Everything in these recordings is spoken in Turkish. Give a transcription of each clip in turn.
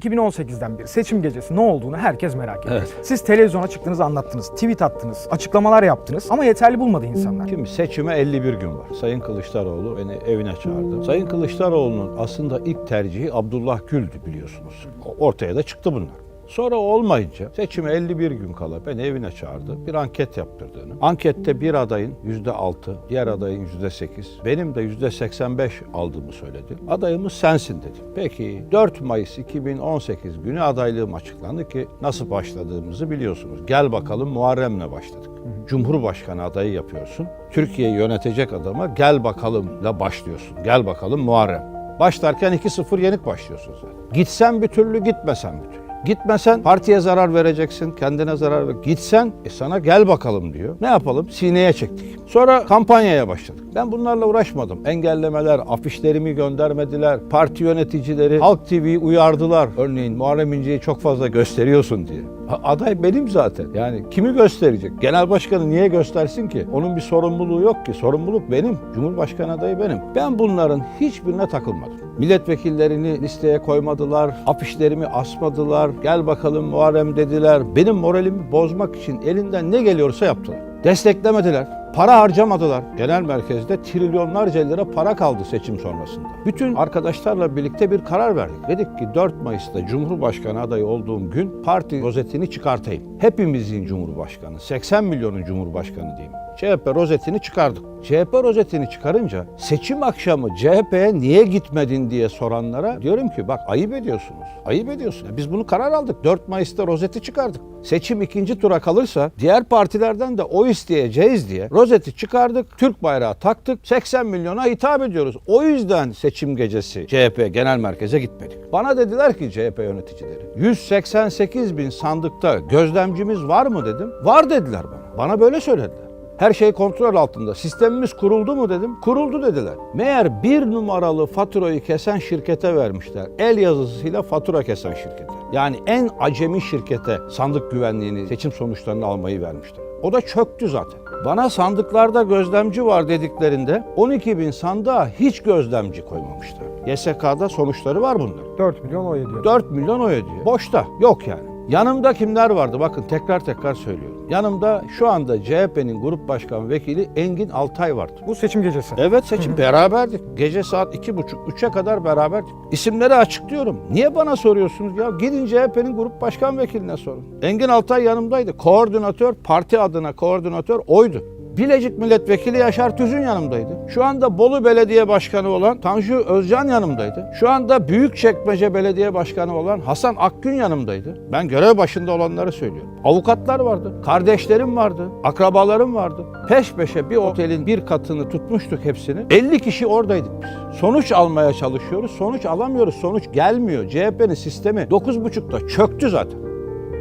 2018'den beri seçim gecesi ne olduğunu herkes merak ediyor. Siz televizyona çıktınız anlattınız, tweet attınız, açıklamalar yaptınız ama yeterli bulmadı insanlar. Şimdi seçime 51 gün var. Sayın Kılıçdaroğlu beni evine çağırdı. Sayın Kılıçdaroğlu'nun aslında ilk tercihi Abdullah Gül'dü biliyorsunuz. Ortaya da çıktı bunlar. Sonra olmayınca seçime 51 gün kala beni evine çağırdı. Bir anket yaptırdığını. Ankette bir adayın %6, diğer adayın %8, benim de %85 aldığımı söyledi. Adayımız sensin dedi. Peki 4 Mayıs 2018 günü adaylığım açıklandı ki nasıl başladığımızı biliyorsunuz. Gel bakalım Muharrem'le başladık. Cumhurbaşkanı adayı yapıyorsun. Türkiye'yi yönetecek adama gel bakalımla başlıyorsun. Gel bakalım Muharrem. Başlarken 2-0 yenik başlıyorsun zaten. Gitsen bir türlü, gitmesen bir türlü. Gitmesen partiye zarar vereceksin, kendine zarar ver. Gitsen e sana gel bakalım diyor. Ne yapalım? Sineye çektik. Sonra kampanyaya başladık. Ben bunlarla uğraşmadım. Engellemeler, afişlerimi göndermediler. Parti yöneticileri Halk TV'yi uyardılar. Örneğin Muharrem İnce'yi çok fazla gösteriyorsun diye. Aday benim zaten. Yani kimi gösterecek? Genel başkanı niye göstersin ki? Onun bir sorumluluğu yok ki. Sorumluluk benim. Cumhurbaşkanı adayı benim. Ben bunların hiçbirine takılmadım. Milletvekillerini listeye koymadılar. Afişlerimi asmadılar. Gel bakalım Muharrem dediler. Benim moralimi bozmak için elinden ne geliyorsa yaptılar. Desteklemediler. Para harcamadılar. Genel merkezde trilyonlarca lira para kaldı seçim sonrasında. Bütün arkadaşlarla birlikte bir karar verdik. Dedik ki 4 Mayıs'ta Cumhurbaşkanı adayı olduğum gün parti rozetini çıkartayım. Hepimizin Cumhurbaşkanı, 80 milyonun Cumhurbaşkanı diyeyim. CHP rozetini çıkardık. CHP rozetini çıkarınca seçim akşamı CHP'ye niye gitmedin diye soranlara diyorum ki bak ayıp ediyorsunuz. Ayıp ediyorsunuz. Biz bunu karar aldık. 4 Mayıs'ta rozeti çıkardık. Seçim ikinci tura kalırsa diğer partilerden de oy isteyeceğiz diye rozeti çıkardık. Türk bayrağı taktık. 80 milyona hitap ediyoruz. O yüzden seçim gecesi CHP genel merkeze gitmedik. Bana dediler ki CHP yöneticileri 188 bin sandıkta gözlemcimiz var mı dedim. Var dediler bana. Bana böyle söylediler. Her şey kontrol altında. Sistemimiz kuruldu mu dedim. Kuruldu dediler. Meğer bir numaralı faturayı kesen şirkete vermişler. El yazısıyla fatura kesen şirkete. Yani en acemi şirkete sandık güvenliğini, seçim sonuçlarını almayı vermişler. O da çöktü zaten. Bana sandıklarda gözlemci var dediklerinde 12 bin sandığa hiç gözlemci koymamışlar. YSK'da sonuçları var bunların. 4 milyon oy ediyor. 4 milyon oy ödüyor. Boşta. Yok yani. Yanımda kimler vardı? Bakın tekrar tekrar söylüyorum. Yanımda şu anda CHP'nin grup başkan vekili Engin Altay vardı. Bu seçim gecesi. Evet seçim beraberdik. Gece saat iki buçuk, üçe kadar beraberdik. İsimleri açıklıyorum. Niye bana soruyorsunuz ya? Gidin CHP'nin grup başkan vekiline sorun. Engin Altay yanımdaydı. Koordinatör, parti adına koordinatör oydu. Bilecik Milletvekili Yaşar Tüzün yanımdaydı. Şu anda Bolu Belediye Başkanı olan Tanju Özcan yanımdaydı. Şu anda Büyükçekmece Belediye Başkanı olan Hasan Akgün yanımdaydı. Ben görev başında olanları söylüyorum. Avukatlar vardı, kardeşlerim vardı, akrabalarım vardı. Peş peşe bir otelin bir katını tutmuştuk hepsini. 50 kişi oradaydık biz. Sonuç almaya çalışıyoruz, sonuç alamıyoruz, sonuç gelmiyor. CHP'nin sistemi 9.30'da çöktü zaten.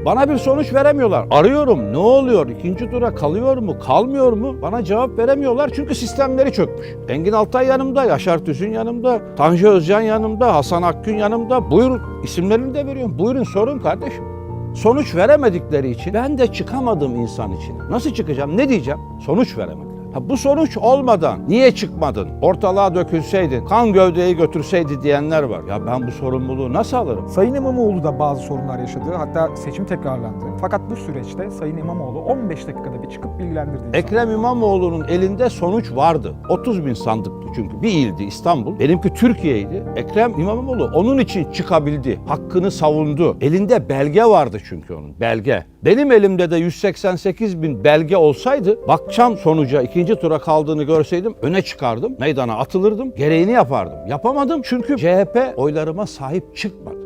Bana bir sonuç veremiyorlar. Arıyorum ne oluyor? İkinci tura kalıyor mu? Kalmıyor mu? Bana cevap veremiyorlar çünkü sistemleri çökmüş. Engin Altay yanımda, Yaşar Tüzün yanımda, Tanju Özcan yanımda, Hasan Akgün yanımda. Buyurun isimlerini de veriyorum. Buyurun sorun kardeşim. Sonuç veremedikleri için ben de çıkamadım insan içine. Nasıl çıkacağım? Ne diyeceğim? Sonuç veremediler. Ha, bu sonuç olmadan niye çıkmadın? Ortalığa dökülseydin, kan gövdeyi götürseydi diyenler var. Ya ben bu sorumluluğu nasıl alırım? Sayın İmamoğlu da bazı sorunlar yaşadı. Hatta seçim tekrarlandı. Fakat bu süreçte Sayın İmamoğlu 15 dakikada bir çıkıp bilgilendirdi. insanları. Ekrem İmamoğlu'nun elinde sonuç vardı. 30 bin sandıktı çünkü. Bir ildi İstanbul. Benimki Türkiye'ydi. Ekrem İmamoğlu onun için çıkabildi. Hakkını savundu. Elinde belge vardı çünkü onun. Belge. Benim elimde de 188 bin belge olsaydı bakacağım sonuca ikinci tura kaldığını görseydim öne çıkardım. Meydana atılırdım. Gereğini yapardım. Yapamadım çünkü CHP oylarıma sahip çıkmadı.